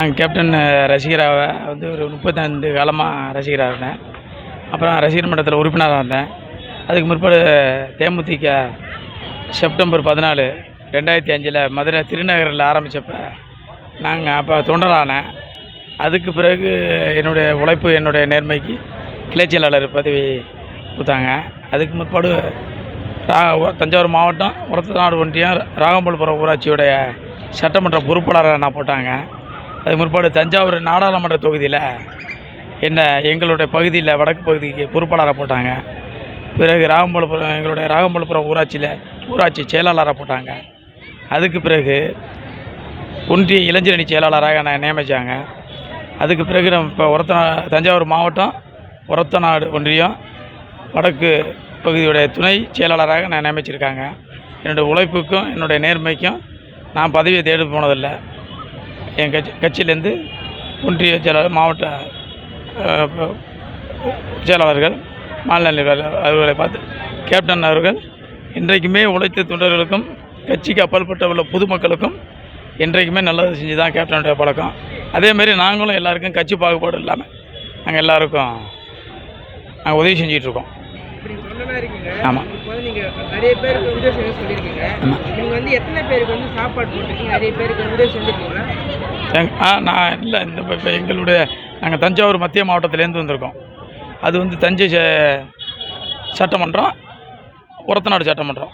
நான் கேப்டன் ரசிகராக வந்து ஒரு முப்பத்தைந்து காலமாக ரசிகராக இருந்தேன். அப்புறம் ரசிகர் மன்றத்தில் உறுப்பினராக இருந்தேன். அதுக்கு முற்பாடு தேமுதிக செப்டம்பர் பதினாலு ரெண்டாயிரத்தி அஞ்சில் மதுரை திருநகரில் ஆரம்பித்தப்ப நாங்கள் அப்போ தொண்டரானேன் அதுக்கு பிறகு என்னுடைய உழைப்பு என்னுடைய நேர்மைக்கு கிளைச்செயலாளர் பதவி கொடுத்தாங்க. அதுக்கு முற்பாடு ரா தஞ்சாவூர் மாவட்டம் உரத்தநாடு ஒன்றியம் ராகம்பல்புரம் ஊராட்சியுடைய சட்டமன்ற பொறுப்பாளராக நான் போட்டாங்க. அது முற்பாடு தஞ்சாவூர் நாடாளுமன்ற தொகுதியில் என்ன எங்களுடைய பகுதியில் வடக்கு பகுதிக்கு பொறுப்பாளராக போட்டாங்க. பிறகு ராகம்பலபுரம் எங்களுடைய ராகம்பலபுரம் ஊராட்சியில் ஊராட்சி செயலாளராக போட்டாங்க. அதுக்கு பிறகு ஒன்றிய இளைஞரணி செயலாளராக என்னை நியமித்தாங்க அதுக்கு பிறகு நம்ம இப்போ ஒரத்தநா தஞ்சாவூர் மாவட்டம் ஒரத்தநாடு ஒன்றியம் வடக்கு பகுதியுடைய துணை செயலாளராக நான் நியமிச்சிருக்காங்க. என்னுடைய உழைப்புக்கும் என்னுடைய நேர்மைக்கும் நான் பதவியை தேடி போனதில்லை. என் கட்சி கட்சியிலேருந்து ஒன்றிய செயலாளர் மாவட்ட செயலாளர்கள் மாநில அவர்களை பார்த்து கேப்டன் அவர்கள் இன்றைக்குமே உழைத்த தொண்டர்களுக்கும் கட்சிக்கு அப்பாற்பட்ட உள்ள பொதுமக்களுக்கும் என்றைக்குமே நல்லது செஞ்சு தான் கேப்டனுடைய பழக்கம். அதேமாரி நாங்களும் எல்லாருக்கும் கட்சி பாகுபாடு இல்லாமல் நாங்கள் எல்லாருக்கும் நாங்கள் உதவி செஞ்சிகிட்ருக்கோம் ஆமாம் நிறைய பேருக்கு உதவி செய்ய சொல்லியிருக்கீங்க. ஆமா. நீங்க வந்து எத்தனை பேருக்கு வந்து சாப்பாடு போட்டிருக்கீங்க நிறைய பேருக்கு உதவி செஞ்சிருக்கீங்களா எங் ஆ நான் இல்லை இந்த இப்போ இப்போ எங்களுடைய நாங்கள் தஞ்சாவூர் மத்திய மாவட்டத்திலேருந்து வந்திருக்கோம். அது வந்து தஞ்சை ச- சட்டமன்றம் உரத்தநாடு சட்டமன்றம்.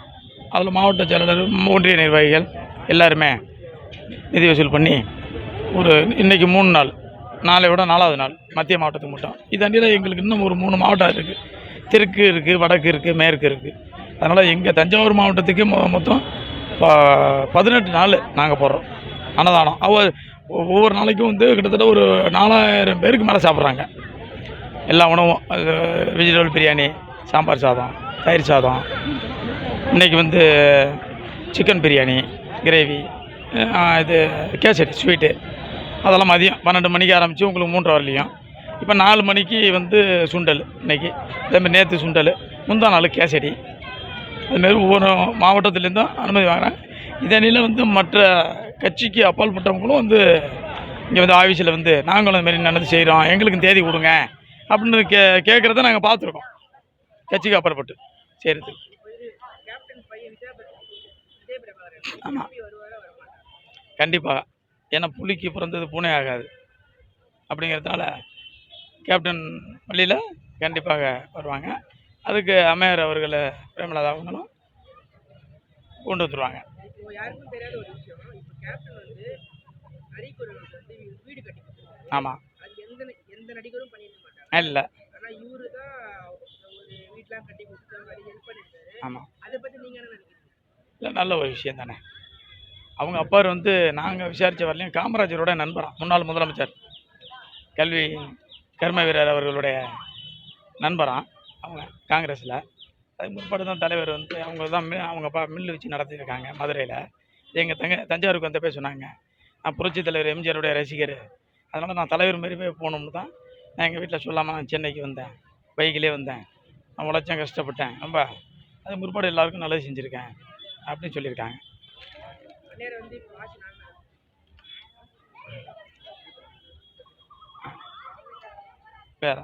அதில் மாவட்ட செயலாளர் ஒன்றிய நிர்வாகிகள் எல்லாருமே நிதி வசூல் பண்ணி ஒரு இன்றைக்கி மூணு நாள் நாளை விட நாலாவது நாள் மத்திய மாவட்டத்துக்கு மட்டும். இதாண்டியில் எங்களுக்கு இன்னும் ஒரு மூணு மாவட்டம் இருக்குது தெற்கு இருக்குது வடக்கு இருக்குது மேற்கு இருக்குது அதனால் எங்கள் தஞ்சாவூர் மாவட்டத்துக்கு மொ மொத்தம் ப- பதினெட்டு நாள் நாங்கள் போடுறோம் அன்னதானம். அவ ஒவ்வொரு நாளைக்கும் வந்து கிட்டத்தட்ட ஒரு நாலாயிரம் பேருக்கு மேலே சாப்பிட்றாங்க. எல்லா உணவும் வெஜிடபிள் பிரியாணி சாம்பார் சாதம் தயிர் சாதம். இன்றைக்கி வந்து சிக்கன் பிரியாணி கிரேவி இது கேசரி ஸ்வீட்டு அதெல்லாம் மதியம் பன்னெண்டு மணிக்கு ஆரம்பித்து உங்களுக்கு மூன்றரை வரலையும். இப்போ நாலு மணிக்கு வந்து சுண்டல் இன்னைக்கு. அதேமாதிரி நேற்று சுண்டல் முந்தா நாள் கேசரி. அதுமாரி ஒவ்வொரு மாவட்டத்துலேருந்தும் அனுமதி வாங்குறாங்க. இதனில் வந்து மற்ற கட்சிக்கு அப்பாற்பட்டவங்களும் வந்து இங்கே வந்து ஆஃபீஸில் வந்து நாங்களும் இதுமாரி நல்லது செய்கிறோம் எங்களுக்கும் தேதி கொடுங்க. அப்படின்னு கே கேட்குறத நாங்கள் பார்த்துருக்கோம் கட்சிக்கு அப்பாற்பட்டு. செய்கிறது ஆமாம் கண்டிப்பாக ஏன்னா புலிக்கு பிறந்தது பூனை ஆகாது. அப்படிங்கிறதுனால கேப்டன் வழியில் கண்டிப்பாக வருவாங்க. அதுக்கு அமையர் அவர்களை பிரேமலதா அவங்களும் கொண்டு வந்துருவாங்க. கேப்டன் வந்து நடிகர்களுக்கு வந்து வீடு கட்டி. ஆமாம் அது எந்த எந்த நடிகரும் பண்ணியிருக்க மாட்டாங்க. இல்லை. ஆனா இவரு தான் ஒரு வீட்லாம் கட்டி கொடுத்த மாதிரி ஹெல்ப் பண்ணியிருக்காரு ஆமாம் அதை பத்தி நீங்க என்ன நினைக்கிறீங்க? இல்லை நல்ல ஒரு விஷயம் தானே. அவங்க அப்பார் வந்து நாங்கள் விசாரித்த வரலையும் காமராஜரோட நண்பராம் முன்னாள் முதலமைச்சர். கல்வி கர்ம வீரர் அவர்களுடைய நண்பராம் அவங்க காங்கிரஸில். அது முற்பாடு தான் தலைவர் வந்து அவங்க தான் அவங்க அப்பா மில்லு வச்சு நடத்தியிருக்காங்க மதுரையில். எங்கள் தங்க தஞ்சாவூருக்கு வந்த போய் சொன்னாங்க. நான் புரட்சி தலைவர் எம்ஜிஆருடைய ரசிகர். அதனால் நான் தலைவர் மாரி போய் போகணும்னு தான் நான் எங்கள் வீட்டில் சொல்லாமல் நான் சென்னைக்கு வந்தேன். பைக்கிலே வந்தேன். நான் உழைச்சேன் கஷ்டப்பட்டேன். ரொம்ப அது முற்பாடு எல்லாருக்கும் நல்லது செஞ்சுருக்கேன். அப்படின்னு சொல்லியிருக்காங்க. வேற.